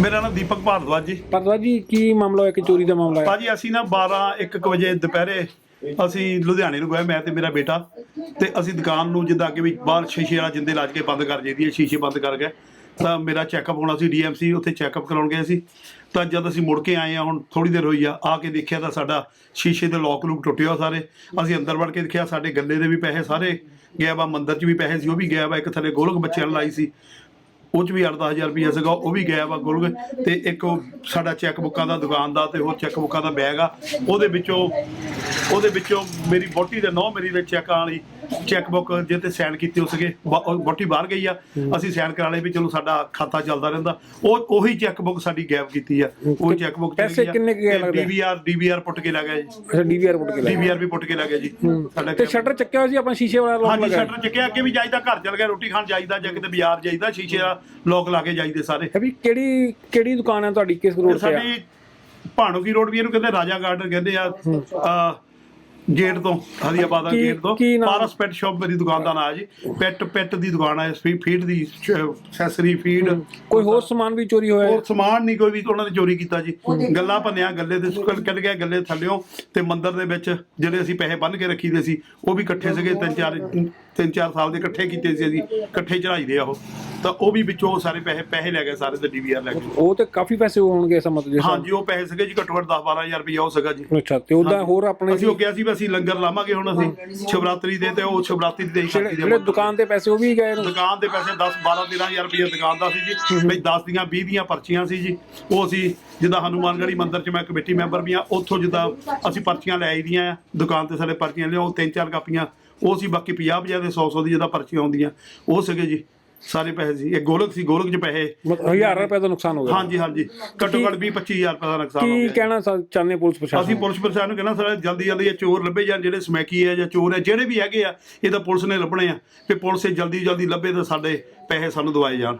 ਮੇਰਾ ਨਾਮ ਦੀਪਕ ਭਾਰਦਵਾਜ ਜੀ। ਪਰਦਾ ਜੀ ਕੀ ਮਾਮਲਾ ਹੋਇਆ? ਕਿ ਚੋਰੀ ਦਾ ਮਾਮਲਾ ਹੈ ਭਾਜੀ ਅਸੀਂ ਨਾ 12 1 ਵਜੇ ਦੁਪਹਿਰੇ ਅਸੀਂ ਲੁਧਿਆਣੇ ਨੂੰ ਗਏ ਮੈਂ ਤੇ ਮੇਰਾ ਬੇਟਾ। ਤੇ ਅਸੀਂ ਦੁਕਾਨ ਨੂੰ ਜਿੱਦਾਂ ਅੱਗੇ ਵੀ ਬਾਹਰ ਸ਼ੀਸ਼ੇ ਵਾਲਾ ਜਿੰਦੇ ਲਾਜ ਕੇ ਬੰਦ ਕਰ ਜੀਦੀ ਹੈ ਸ਼ੀਸ਼ੇ ਬੰਦ ਕਰ ਗਏ। ਤਾਂ ਮੇਰਾ ਚੈੱਕਅਪ ਹੋਣਾ ਸੀ ਡੀਐਮਸੀ ਉੱਥੇ ਚੈੱਕਅਪ ਕਰਾਉਣ ਗਏ ਸੀ। ਤਾਂ ਜਦ ਅਸੀਂ ਮੁੜ ਕੇ ਆਏ ਆ ਹੁਣ ਥੋੜੀ ਦੇਰ ਹੋਈ ਆ ਆ ਕੇ ਦੇਖਿਆ ਤਾਂ ਸਾਡਾ ਸ਼ੀਸ਼ੇ ਦੇ ਲੋਕ ਲੂਕ ਟੁੱਟੇ ਹੋਏ ਸਾਰੇ। ਅਸੀਂ ਅੰਦਰ ਵੜ ਕੇ ਦੇਖਿਆ ਸਾਡੇ ਗੱਲੇ ਦੇ ਵੀ ਪੈਸੇ ਸਾਰੇ ਗਿਆ ਵਾ ਮੰਦਰ 'ਚ ਵੀ ਪੈਸੇ ਸੀ ਉਹ ਵੀ ਗਿਆ ਵਾ ਇੱਕ ਥੱਲੇ ਗੋਲਕ ਬੱਚਿਆਂ ਲਾਈ ਸੀ। ਉਹ ਚ ਵੀ 8-10000 ਰੁਪਏ ਸੀਗਾ ਉਹ ਵੀ ਗਿਆ ਵਾ ਗੁਰਗ ਤੇ ਇੱਕ ਉਹ ਸਾਡਾ ਚੈੱਕ ਬੁੱਕਾਂ ਦਾ ਦੁਕਾਨ ਦਾ ਤੇ ਉਹ ਚੈੱਕ ਬੁੱਕਾਂ ਦਾ ਬੈਗ ਆ। ਉਹਦੇ ਵਿੱਚੋਂ ਉਹਦੇ ਵਿੱਚੋਂ ਮੇਰੀ ਬੋਟੀ ਦੇ ਨੌ ਮੇਰੀ ਦੇ ਚੈੱਕਾਂ ਵਾਲੀ ਚੈੱਕ ਬੁੱਕ ਜੇ ਤੇ ਸਾਈਨ ਕੀਤੇ ਹੋ ਸਕੇ ਬੋਟੀ ਬਾਹਰ ਗਈ ਆ। ਅਸੀਂ ਸਾਈਨ ਕਰਾ ਲਏ ਵੀ ਚਲੋ ਸਾਡਾ ਖਾਤਾ ਚੱਲਦਾ ਰਹਿੰਦਾ। ਉਹ ਉਹੀ ਚੈੱਕ ਬੁੱਕ ਸਾਡੀ ਗਾਇਬ ਕੀਤੀ ਆ। ਉਹ ਚੈੱਕ ਬੁੱਕ ਪੈਸੇ ਕਿੰਨੇ ਕੁ ਗਏ ਲੱਗਦੇ? ਡੀਵੀਆਰ ਡੀਵੀਆਰ ਪੁੱਟ ਕੇ ਲੱਗ ਜੀ। ਅੱਛਾ ਡੀਵੀਆਰ ਪੁੱਟ ਕੇ ਡੀਵੀਆਰ ਵੀ ਪੁੱਟ ਕੇ ਲੱਗ ਜੀ। ਸਾਡਾ ਤੇ ਸ਼ਟਰ ਚੱਕਿਆ ਸੀ ਆਪਾਂ ਸ਼ੀਸ਼ੇ ਵਾਲਾ ਲੋਕ ਹਾਂਜੀ ਸ਼ਟਰ ਚੱਕਿਆ ਅੱਗੇ ਵੀ ਜਾਈਦਾ ਘਰ ਚਲ ਗਿਆ ਰੋਟੀ ਖਾਣ ਜਾਈਦਾ ਜਾਂ ਕਿਤੇ ਬਾਜ਼ਾਰ ਜਾਈਦਾ ਸ਼ੀਸ਼ੇ ਦਾ ਲੋਕ ਲਾ ਕੇ ਜਾਈਦੇ ਸਾਰੇ। ਹੈ ਵੀ ਕਿਹੜੀ ਕਿਹੜੀ ਦੁਕਾਨ ਹੈ ਤੁਹਾਡੀ? ਕਿਸ ਰੋਡ ਤੇ ਆ? ਸਾਡੀ ਭਾਣੂਕੀ ਰੋਡ ਵੀ ਇਹਨੂੰ ਕਹਿੰਦੇ ਰਾਜਾ ਗਾਰਡਨ ਕਹਿੰਦੇ ਆ ਆ ਗੇਟ ਤੋਂ ਹਰੀਆਬਾਦ ਦਾ ਕੀ- ਗੇਟ ਤੋਂ। ਕੀ? ਪਾਰਸ ਪੈਟ ਸ਼ਾਪ ਮੇਰੀ ਦੁਕਾਨ ਦਾ ਨਾਮ ਹੈ ਜੀ। ਪੈਟ ਪੈਟ ਦੀ ਦੁਕਾਨ ਹੈ ਫੀਡ ਦੀ ਐਕਸੈਸਰੀ ਫੀਡ। ਕੋਈ ਹੋਰ ਸਮਾਨ ਵੀ ਚੋਰੀ ਹੋਇਆ ਹੈ? ਉਹ ਸਮਾਨ ਨਹੀਂ ਕੋਈ ਵੀ ਉਹਨਾਂ ਨੇ ਚੋਰੀ ਕੀਤਾ ਜੀ। ਗੱਲਾਂ ਭੰਨਿਆ ਗੱਲੇ ਦੇ ਸੁਕਲ ਕੱਢ ਗਿਆ ਗੱਲੇ ਥੱਲਿਓ ਤੇ ਮੰਦਿਰ ਦੇ ਵਿੱਚ ਜਿਹੜੇ ਅਸੀਂ ਪੈਸੇ ਬੰਨ ਕੇ ਰੱਖੀਦੇ ਸੀ ਉਹ ਵੀ ਇਕੱਠੇ ਸੀਗੇ ਤਿੰਨ ਚਾਰ ਤਿੰਨ ਚਾਰ ਸਾਲ ਦੇ ਇਕੱਠੇ ਕੀਤੇ ਸੀ ਅਸੀਂ ਇਕੱਠੇ ਚੜਾਈ ਦੇ ਆ ਉਹ। ਤਾਂ ਉਹ ਵੀ ਵਿੱਚੋਂ ਸਾਰੇ ਪੈਸੇ ਪੈਸੇ ਲੈ ਗਏ ਸਾਰੇ ਤੇ ਡੀਵੀਆਰ ਲੈ ਗਏ। ਉਹ ਤੇ ਕਾਫੀ ਪੈਸੇ ਹੋਣਗੇ ਇਸ ਮਤਲਬ ਹਾਂਜੀ ਉਹ ਪੈਸੇ ਸੀਗੇ ਜੀ ਘੱਟੋ ਘੱਟ 10 12000 ਰੁਪਇਆ ਉਹ ਸੀਗਾ ਜੀ। ਅੱਛਾ ਤੇ ਉਹਦਾ ਹੋਰ ਆਪਣੇ ਅਸੀਂ ਉਹ ਕਿਹਾ ਸੀ ਵੀ ਅਸੀਂ ਲੰਗਰ ਲਾਵਾਂਗੇ ਹੁਣ ਅਸੀਂ ਸ਼ਿਵਰਾਤਰੀ ਦੇ ਤੇ ਉਹ ਸ਼ਿਵਰਾਤਰੀ ਦੇ ਹੀ ਜਿਹੜੇ ਖਾਤੀ ਜਿਹੜੇ ਦੇ ਦੁਕਾਨ ਤੇ ਪੈਸੇ ਉਹ ਵੀ ਗਏ ਨੇ? ਦੁਕਾਨ ਦੇ ਪੈਸੇ 10 12 13000 ਰੁਪਏ ਦੁਕਾਨ ਦਾ ਸੀ ਜੀ। ਬਈ 10 ਦੀਆਂ 20 ਦੀਆਂ ਪਰਚੀਆਂ ਸੀ ਜੀ। ਉਹ ਅਸੀਂ ਜਿੱਦਾਂ ਹਨੂਮਾਨਗੜ੍ਹੀ ਮੰਦਿਰ 'ਚ ਮੈਂ ਕਮੇਟੀ ਮੈਂਬਰ ਵੀ ਆ ਉੱਥੋਂ ਜਿੱਦਾਂ ਅਸੀਂ ਪਰਚੀਆਂ ਲੈ ਆਈਆਂ ਆ ਦੁਕਾਨ ਤੇ ਸਾਡੇ ਪਰਚੀਆਂ ਲਿਆਓ ਤਿੰਨ ਚਾਰ ਕਾਪੀਆਂ ਉਹ ਸੀ ਬਾਕੀ 50 50 ਦੇ 100 100 ਦੀ ਜਿੱਦਾਂ ਪਰਚੀਆਂ ਆਉਂਦੀਆਂ ਉਹ ਸੀਗੇ ਜੀ। ਸਾਰੇ ਪੈਸੇ ਸੀ। ਇਹ ਗੋਲਕ ਸੀ ਗੋਲਕ 'ਚ ਪੈਸੇ। ਮਤਲਬ ਹਜ਼ਾਰ ਰੁਪਏ ਦਾ ਨੁਕਸਾਨ ਹੋ ਗਿਆ। ਹਾਂਜੀ ਹਾਂਜੀ। ਘੱਟੋ ਘੱਟ 20 25000 ਰੁਪਏ ਦਾ ਨੁਕਸਾਨ ਹੋ ਕੀ ਗਿਆ। ਕਹਿਣਾ ਸਾ- ਚਾਹੁੰਦੇ ਪੁਲਿਸ ਅਸੀਂ ਪ੍ਰਸ਼ਾਸਨ ਪੁਲਿਸ ਪ੍ਰਸ਼ਾਸਨ ਨੂੰ ਕਹਿੰਦਾ ਸਰ ਜਲਦੀ ਜਲਦੀ ਇਹ ਚੋਰ ਲੱਭੇ ਜਾਂ ਜਿਹੜੇ ਸਮੈਕੀ ਹੈ ਜਾਂ ਚੋਰ ਹੈ ਜਿਹੜੇ ਵੀ ਹੈਗੇ ਆ ਇਹ ਤਾਂ ਪੁਲਿਸ ਨੇ ਲੱਭਣੇ ਆ। ਤੇ ਪੁਲਿਸ ਇਹ ਜਲਦੀ ਜਲਦੀ ਲੱਭੇ ਤਾਂ ਸਾਡੇ ਪੈਸੇ ਸਾਨੂੰ ਦਵਾਏ ਜਾਣ।